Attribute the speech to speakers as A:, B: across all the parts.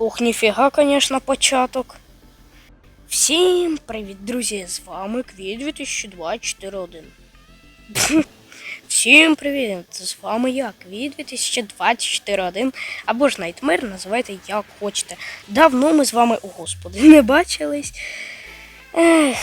A: Ох, ніфіга, конечно, початок. Всім привіт, друзі! З вами Квіт 2024 Всім привіт! З вами я, Квіт 2024 або ж Найтмер, називайте як хочете. Давно ми з вами, о господи, не бачились. Ех,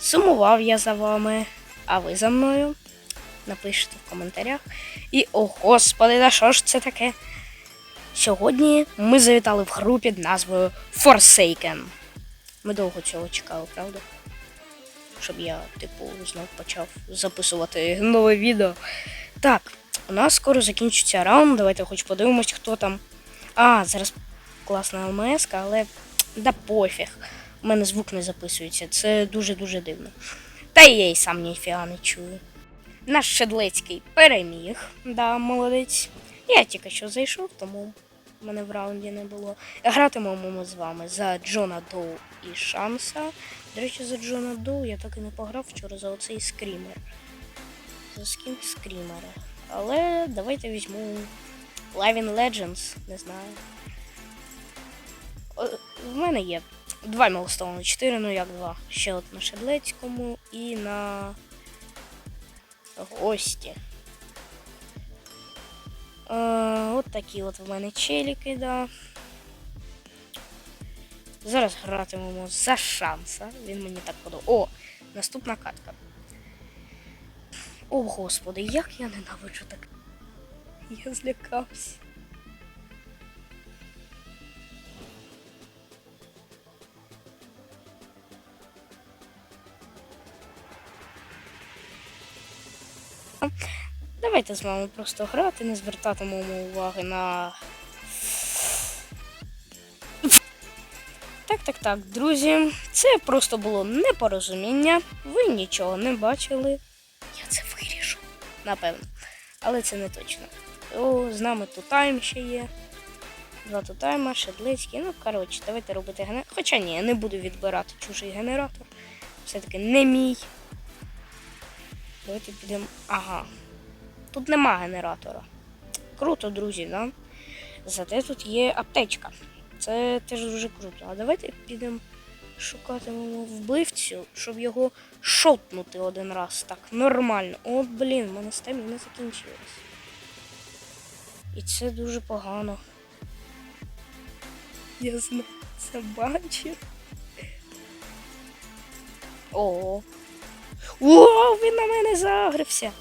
A: сумував я за вами, а ви за мною. Напишіть в коментарях. І о господи, да що ж це таке? Сьогодні ми завітали в гру під назвою Forsaken. Ми довго цього чекали, правда? Щоб я, типу, знов почав записувати нове відео. Так, у нас скоро закінчиться раунд. Давайте хоч подивимось, хто там. А, зараз класна ЛМС, але да пофіг. У мене звук не записується. Це дуже-дуже дивно. Та я й сам ніфіга не чую. Наш Шедлецький переміг. Да, молодець. Я тільки що зайшов, тому мене в раунді не було. Гратимемо ми з вами за Джона Доу і Шанса. До речі, за Джона Доу я так і не пограв вчора за оцей скрімер. За скін скрімера. Але давайте візьму Living Legends, не знаю. О, В мене є два мілстоуни, 4, ну як два. Ще от на Шедлецькому і на гості. Е, от такі от в мене челіки, да. Зараз гратимемо за шанса. Він мені так подобається. О, наступна катка. О, господи, як я ненавиджу так. Я злякався. Давайте з вами просто грати, не звертатимемо уваги на. Так, так, так, друзі. Це просто було непорозуміння. Ви нічого не бачили. Я це виріжу, напевно. Але це не точно. О, з нами Тутайм ще є. Два Тутайма, Шедлицький. Ну, коротше, давайте робити генератор. Хоча ні, я не буду відбирати чужий генератор. Все-таки не мій. Давайте підемо. Ага. Тут нема генератора. Круто, друзі, да? Зате тут є аптечка. Це теж дуже круто. А давайте підемо шукатимемо вбивцю, щоб його шотнути один раз. Так, нормально. От, блін, в мене стаміна закінчилась. І це дуже погано. Я знаю, це бачив. О. О, він на мене загрився.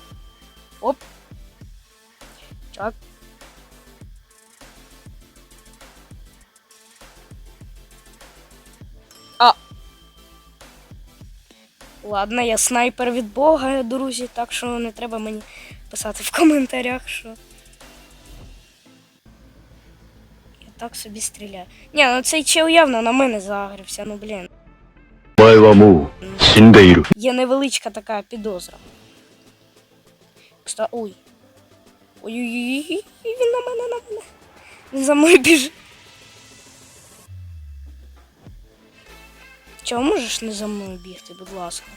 A: Ладно, я снайпер від Бога, друзі, так що не треба мені писати в коментарях, що. Я так собі стріляю. Ні, ну цей чел явно на мене загрівся, ну блін. Є невеличка така підозра. Кста... Ой. Ой-ой-ой, він на мене на мене. Він за мною біжить. Чого можеш не за мною бігти, будь ласка?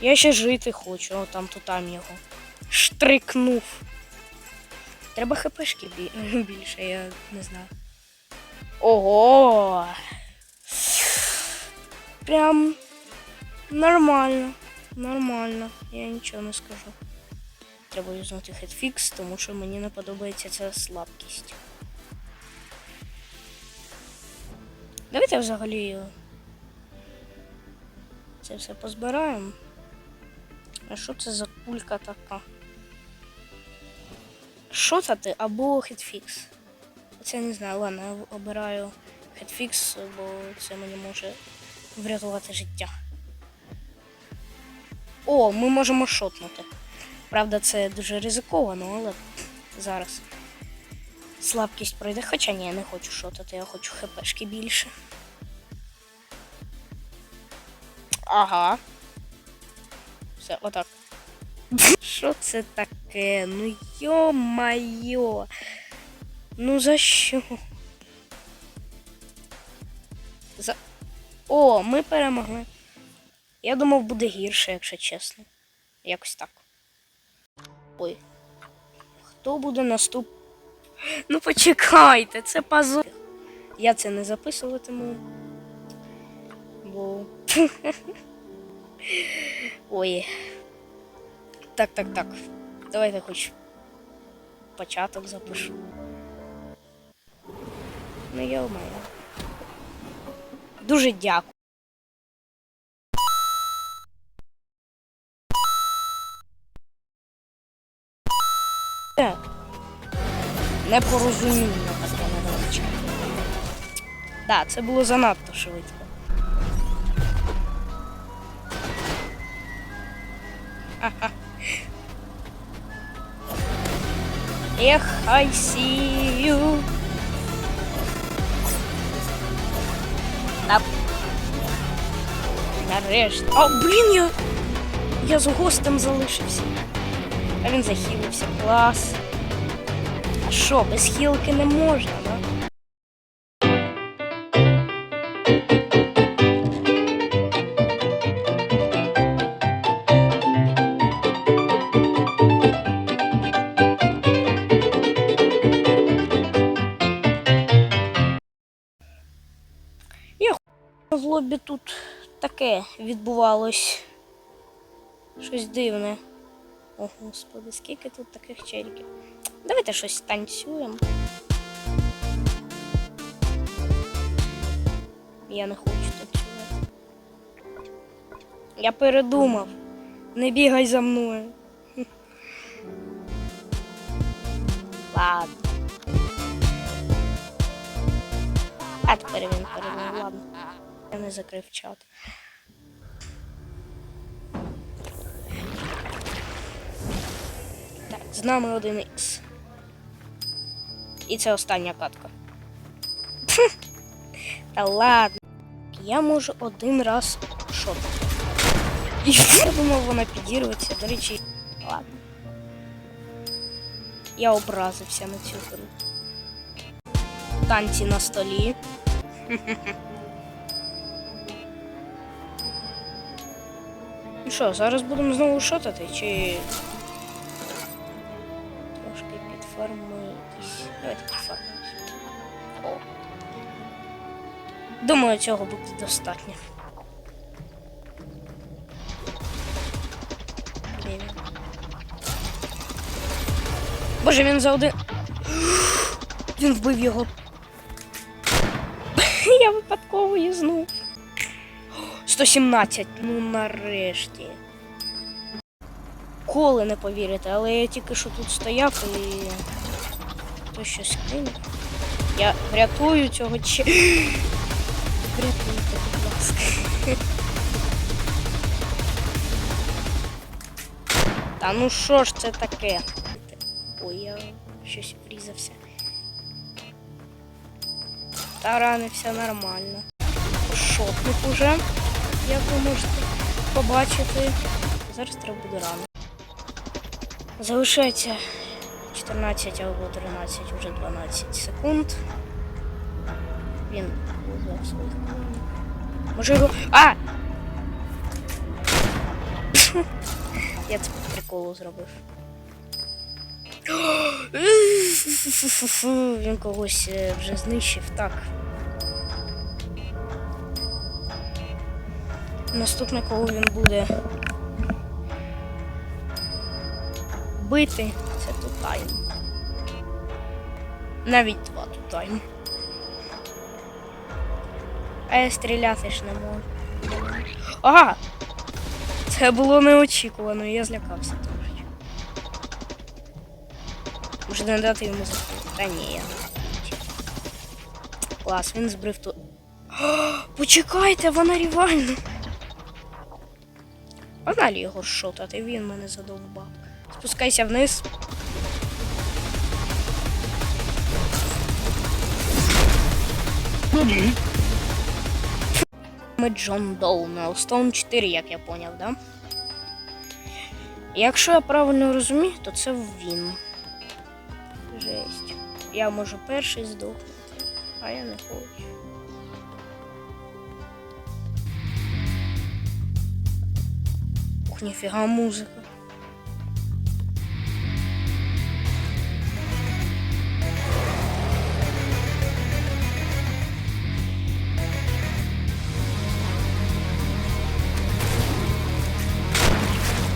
A: Я ще жити хочу, о там то там його. Штрикнув. Треба хпшки бі- більше, я не знаю. Ого! Прям Нормально, нормально, я нічого не скажу. Треба юзнути хедфікс, тому що мені не подобається ця слабкість. Давайте взагалі це все позбираємо. А що це за кулька така? Шотати або хедфікс? Це не знаю, ладно, я обираю хедфікс, бо це мені може врятувати життя. О, ми можемо шотнути. Правда, це дуже ризиковано, але зараз слабкість пройде. Хоча ні, я не хочу шотати, я хочу хпшки більше. Ага. Все, отак. Що це таке? Ну йо-майо. Ну за що? За... О, ми перемогли. Я думав, буде гірше, якщо чесно. Якось так. Ой. Хто буде наступ? Ну почекайте, це позор. Я це не записуватиму. Бо. Ой. Так, так, так. Давайте хоч початок запишу. Ну, йо-моє. Дуже дякую. Непорозуміння таке невеличке. Так, це було занадто швидко. Ех, I see you. На... Нарешті. О, блін, я. Я з гостем залишився. А він захилився. Клас. А що, без хілки не можна, да? Лобі тут таке відбувалось. Щось дивне. О, господи, скільки тут таких черіків. Давайте щось танцюємо. Я не хочу танцювати. Я передумав. Не бігай за мною. Ладно. А тепер він передумав, ладно. Я не закрив чат. Так, з нами один ікс. І це остання катка. Та ладно. Я можу один раз шотати. І я думав, вона підірветься. До речі, ладно. Я образився на цю гру. Танці на столі. Ну що, зараз будемо знову шотати, чи Трошки підформуйтесь. Давайте підформуйтесь. О. Думаю, цього буде достатньо. Боже, він за один. Він вбив його. Я випадково юзнув. 117, ну нарешті. Коли не повірите, але я тільки що тут стояв і хтось щось кинув. Я врятую цього че. Врятуйте, будь ласка. Та ну що ж це таке? Ой, я щось врізався. Та рани все нормально. Шотник уже, як ви можете побачити. Зараз треба буде рано. Залишається 14 або 13, вже 12 секунд. Він команд. Може його. А! Я це по приколу зробив. Він когось е, вже знищив, так. Наступне, коли він буде бити, це тутайм. Навіть два тутайм. А я стріляти ж не можу. Ага! Це було неочікувано, я злякався трошки. Може не дати йому закрити. Та ні, я не. Клас, він збрив ту. Почекайте, вона рівальна. Погнали його шотати, він мене задовбав. Спускайся вниз. Ми Джон Доу Мелстоун 4, як я поняв, да? Якщо я правильно розумію, то це він. Жесть. Я можу перший здохнути, а я не хочу. tinha que a música.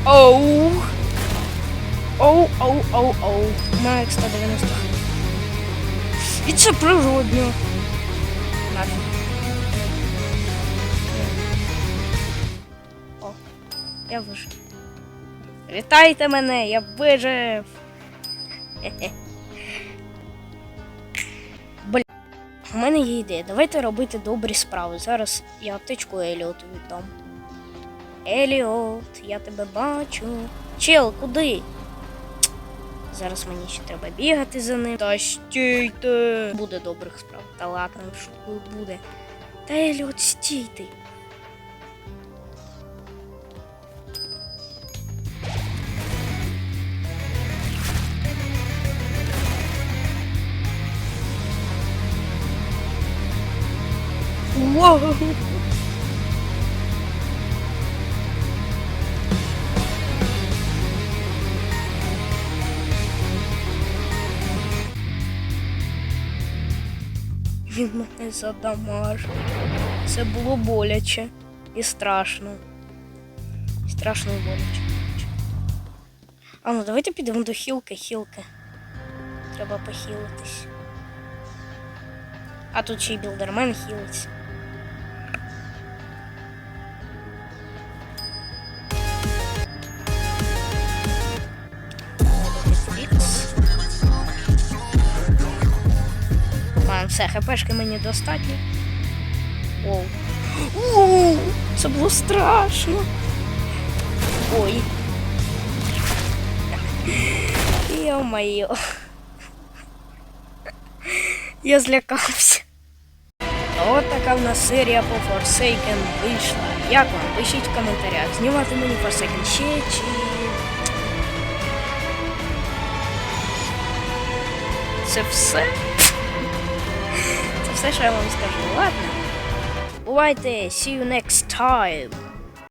A: Oh! Oh, oh, oh, oh. Max, tá devendo estar. It's a природно. Я вижив. Вітайте мене, я вижив. Бля. У мене є ідея. Давайте робити добрі справи. Зараз я аптечку Еліоту віддам. Еліот, я тебе бачу. Чел, куди? Зараз мені ще треба бігати за ним. Та стійте. Буде добрих справ. Та ладно, шуткую буде. Та Еліот, стійте. Вау! Він мене задамажив. Це було боляче і страшно. І страшно і боляче. А ну давайте підемо до хілки, хілки. Треба похилитись. А тут ще й білдермен хілиться. Все, хпшки мені достатньо. Оу. Оу, це було страшно. Ой. Йо-моє. Я злякався. От така в нас серія по Forsaken вийшла. Як вам? Пишіть в коментарях. Знімати мені Forsaken ще чи. Це все? Це все, що я вам скажу. Ладно. Бувайте, see you next time.